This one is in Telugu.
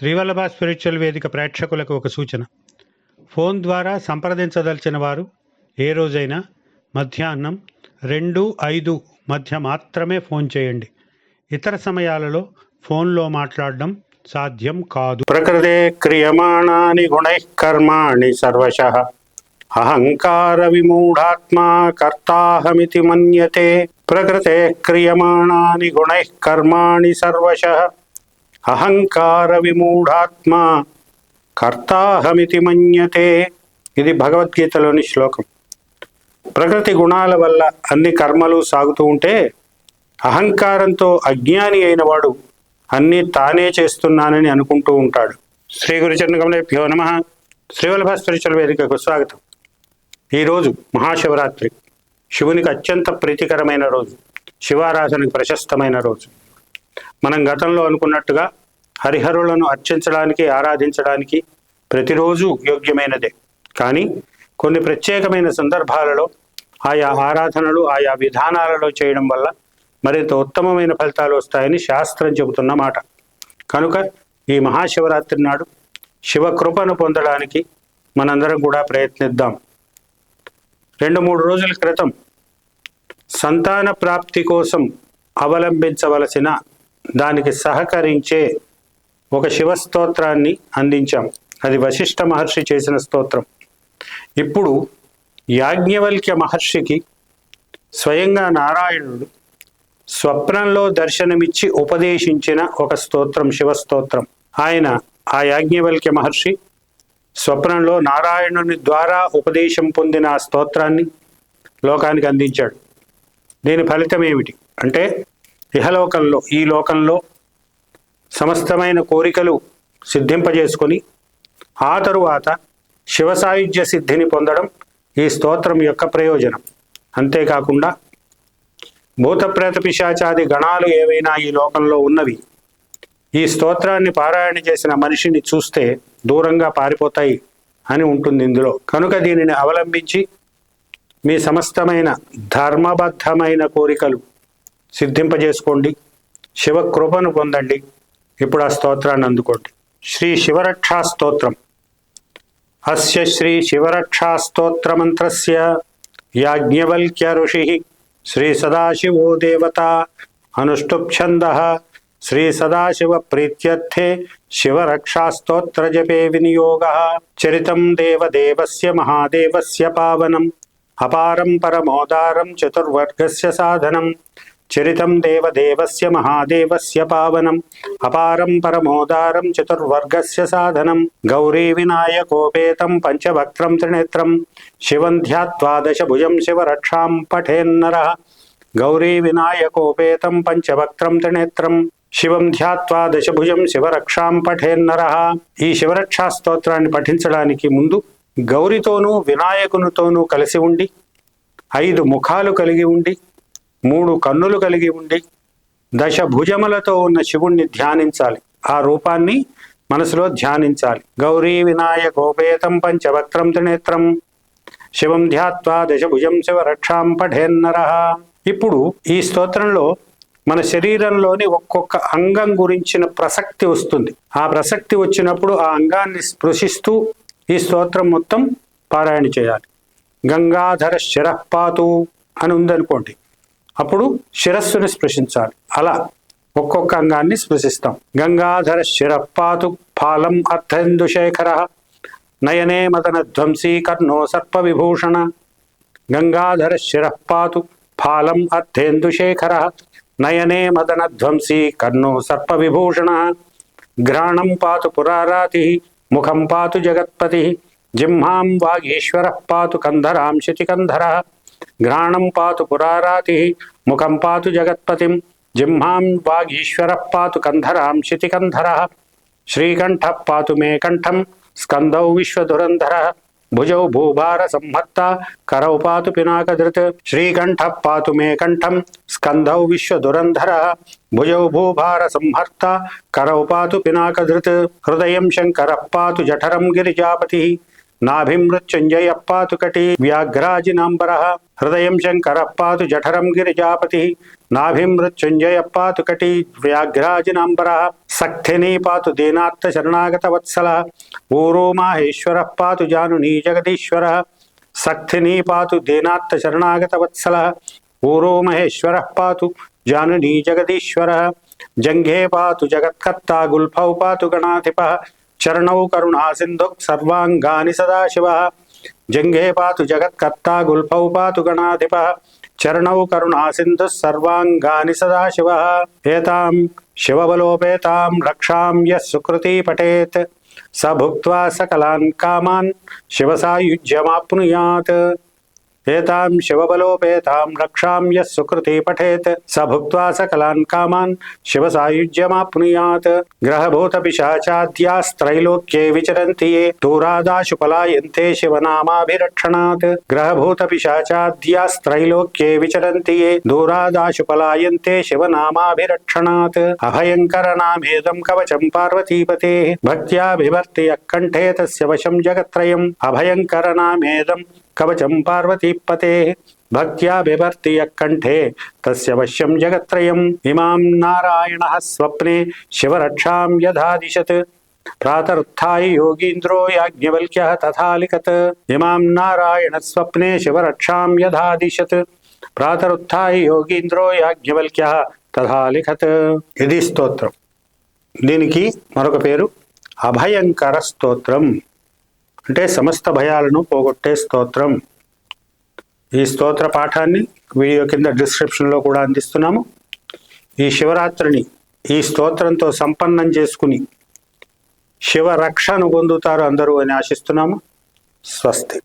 శ్రీవల్లభ స్పిరిచువల్ వేదిక ప్రేక్షకులకు ఒక సూచన. ఫోన్ ద్వారా సంప్రదించదలిచిన వారు ఏ రోజైనా మధ్యాహ్నం రెండు ఐదు మధ్య మాత్రమే ఫోన్ చేయండి. ఇతర సమయాలలో ఫోన్లో మాట్లాడడం సాధ్యం కాదు. ప్రకృతే క్రియమాణాని గుణై కర్మాణి సర్వశ. అహంకార విమూఢాత్మా కర్తాహమితి మన్యతే. ప్రకృతే క్రియమాణాని గుణై కర్మాణి సర్వశ. అహంకార విమూఢాత్మ కర్తాహమితి మన్యతే ఇది భగవద్గీతలోని శ్లోకం. ప్రకృతి గుణాల వల్ల అన్ని కర్మలు సాగుతూ ఉంటే అహంకారంతో అజ్ఞాని అయిన వాడు అన్నీ తానే చేస్తున్నానని అనుకుంటూ ఉంటాడు. శ్రీ గురుచరణగమలేభ్యో నమ. శ్రీవల్లభ స్పిరిచువల్ వేదికకు స్వాగతం. ఈరోజు మహాశివరాత్రి. శివునికి అత్యంత ప్రీతికరమైన రోజు. శివారాధనకు ప్రశస్తమైన రోజు. మనం గతంలో అనుకున్నట్టుగా హరిహరులను అర్చించడానికి ఆరాధించడానికి ప్రతిరోజు యోగ్యమైనదే. కానీ కొన్ని ప్రత్యేకమైన సందర్భాలలో ఆయా ఆరాధనలు ఆయా విధానాలలో చేయడం వల్ల మరింత ఉత్తమమైన ఫలితాలు వస్తాయని శాస్త్రం చెబుతున్న మాట. కనుక ఈ మహాశివరాత్రి నాడు శివకృపను పొందడానికి మనందరం కూడా ప్రయత్నిద్దాం. రెండు మూడు రోజుల క్రితం సంతాన ప్రాప్తి కోసం అవలంబించవలసిన దానికి సహకరించే ఒక శివ స్తోత్రాన్ని అందించాం. అది వశిష్ఠ మహర్షి చేసిన స్తోత్రం. ఇప్పుడు యాజ్ఞవల్క్య మహర్షికి స్వయంగా నారాయణుడు స్వప్నంలో దర్శనమిచ్చి ఉపదేశించిన ఒక స్తోత్రం శివస్తోత్రం. ఆయన ఆ యాజ్ఞవల్క్య మహర్షి స్వప్నంలో నారాయణుని ద్వారా ఉపదేశం పొందిన ఆ స్తోత్రాన్ని లోకానికి అందించాడు. దీని ఫలితం ఏమిటి అంటే ఇహలోకంలో ఈ లోకంలో సమస్తమైన కోరికలు సిద్ధింపజేసుకొని ఆ తరువాత శివసాయుధ్య సిద్ధిని పొందడం ఈ స్తోత్రం యొక్క ప్రయోజనం. అంతేకాకుండా భూతప్రేత పిశాచాది గణాలు ఏవైనా ఈ లోకంలో ఉన్నవి ఈ స్తోత్రాన్ని పారాయణ చేసిన మనిషిని చూస్తే దూరంగా పారిపోతాయి అని ఉంటుంది ఇందులో. కనుక దీనిని అవలంబించి మీ సమస్తమైన ధర్మబద్ధమైన కోరికలు సిద్ధింపజేసుకోండి. శివకృపను పొందండి. ఇప్పుడు ఆ స్తోత్రాన్ని అందుకోండి. శ్రీ శివరక్షా స్తోత్రం. అస్య శ్రీ శివరక్షా స్తోత్రమంత్రస్య యాజ్ఞవల్క్య ఋషి. శ్రీ సదాశివో దేవత అనుష్టుప్ఛంద. శ్రీ సదాశివ ప్రీత్యర్థే శివరక్షాస్తోత్ర జపే వినియోగ. చరితం దేవదేవస్య మహాదేవస్య పావనం. అపారం పరమోదారం చతుర్వర్గస్య సాధనం. చరితం దేవదేవస్య మహాదేవస్య పావనం అపారం పరమోదారం చతుర్వర్గస్య సాధనం గౌరీ వినాయకోపేతం పంచవక్త్రం త్రినేత్రం శివం ధ్యాత్వా భుజం శివరక్షాం పఠేన్నర గౌరీ వినాయకోపేతం పంచవక్త్రం త్రినేత్రం శివం ధ్యాత్వా దశభుజం శివరక్షాం పఠేన్నర. ఈ శివరక్షా స్తోత్రాన్ని పఠించడానికి ముందు గౌరితోనూ వినాయకునితోనూ కలిసి ఉండి ఐదు ముఖాలు కలిగి ఉండి మూడు కన్నులు కలిగి ఉండి దశ భుజములతో ఉన్న శివుణ్ణి ధ్యానించాలి. ఆ రూపాన్ని మనసులో ధ్యానించాలి. గౌరీ వినాయకోపేతం పంచవక్రం త్రినేత్రం శివం ధ్యాత్వా దశభుజం శివ రక్షాం పఠేన్నర ఇప్పుడు ఈ స్తోత్రంలో మన శరీరంలోని ఒక్కొక్క అంగం గురించిన ప్రసక్తి వస్తుంది. ఆ ప్రసక్తి వచ్చినప్పుడు ఆ అంగాన్ని స్పృశిస్తూ ఈ స్తోత్రం మొత్తం పారాయణ చేయాలి. గంగాధర శిరఃపాతు అని ఉందనుకోండి అప్పుడు శిరస్సుని స్పృశించాలి. అలా ఒక్కొక్క అంగాన్ని స్పృశిస్తాం. గంగాధర శిరపాతు ఫాలం అర్థేందుశేఖర నయనే మదన ధ్వంసీ కర్ణో సర్ప విభూషణ. గంగాధర శిరపాతు ఫాలం అర్థేందుశేఖర నయనే మదన ధ్వంసీ కర్ణో సర్ప విభూషణ. ఘ్రాణం పాతు పురారాతి. ముఖం పాతు జగత్పతి. జింహాం వాగీశ్వర పాతు కంధరాం శితికంధర. ఘ్రాణం పాతు పురారాతి ముఖం పాతు జగత్పతిం జింహాం వాగీశ్వర పాతు కంధరాం శితికంధర శ్రీకంఠ పాతు మే కంఠం స్కందౌ విశ్వధురంధర భుజౌ భూభార సంహత్త కరౌ పాతు పినాకధృత్ శ్రీకంఠ పాతు మే కంఠం స్కందౌ విశ్వధురంధర భుజౌ భూభార సంహర్త కరౌ పాతు పినాకధృత్ హృదయం శంకర పాతు జఠరం గిరిజాపతి నాభిమృత్యుంజయ పాతు కటి వ్యాఘ్రాజినాంబర. హృదయం శంకర పాతు జఠరం గిరిజాపతి. నాభిమృత్యుంజయ పాతు కటి వ్యాఘ్రాజినాంబర. సక్థినీ పాతు దీనార్థ శరణాగత వత్సల ఊరో మాహేశ్వర పాతు జానునీ జగదీశ్వర. సక్థినీ పాతు దీనార్థ శరణాగత వత్సల ఊరో మహేశ్వర పాతు జానునీ జగదీశ్వర. జంఘే పాతు జగత్కర్త గుల్ఫౌ పాతు గణాధిప. చరణౌ కరుణా సింధు సర్వాంగాని సదాశివ జంఘే పాతు జగత్కర్తా గుల్ఫౌ పాతు గణాధిప చరణౌ కరుణా సింధు సర్వాంగాని సదాశివ ఏతాం శివబలోపేతాం రక్షాం యः సుకృతి పఠేత్ స భుక్వా సకలాన్ కామాన్ శివసాయుజ్యమాప్నుయాత్ ఏతాం శివబలోపేతాం రక్షాం యः సుకృతి పఠేత్ స భుక్త్వా సకలాన్ కామాన్ శివసాయుజ్యమాప్నుయాత్ గ్రహభూత పిశాచాద్యాస్త్రైలోక్యే విచరంతి ఏ దూరాదాశు పలాయంతే శివనామాభిరక్షణాత్ గ్రహభూత పిశాచాద్యాస్త్రైలోక్యే విచరంతి ఏ దూరాదాశు పలాయంతే శివనామాభిరక్షణాత్ అభయంకర నామేదం కవచం పార్వతీపతే భక్త్యా బిభర్తి అక్కంఠే తస్య కవచం పార్వతీపతే భక్త్యా బిభర్తి అక్కంఠే తస్య వశ్యం జగత్రయం ఇమాం నారాయణ స్వప్నే శివరక్షాం యథాదిశత్. ప్రాతరుత్థాయ యోగీంద్రో యాజ్ఞవల్క్య తథాలికత్ ఇమాం నారాయణ స్వప్నే శివరక్షాం యథాదిశత్. ప్రాతరుత్థాయ యోగీంద్రో యాజ్ఞవల్క్య తథాలిఖత్ ఇది స్తోత్రం. దీనికి మరొక పేరు అభయంకర స్తోత్రం. అంటే సమస్త భయాలను పోగొట్టే స్తోత్రం. ఈ స్తోత్ర పాఠాన్ని వీడియో కింద డిస్క్రిప్షన్లో కూడా అందిస్తున్నాము. ఈ శివరాత్రిని ఈ స్తోత్రంతో సంపన్నం చేసుకుని శివరక్షను పొందుతారు అందరూ అని ఆశిస్తున్నాము. స్వస్తి.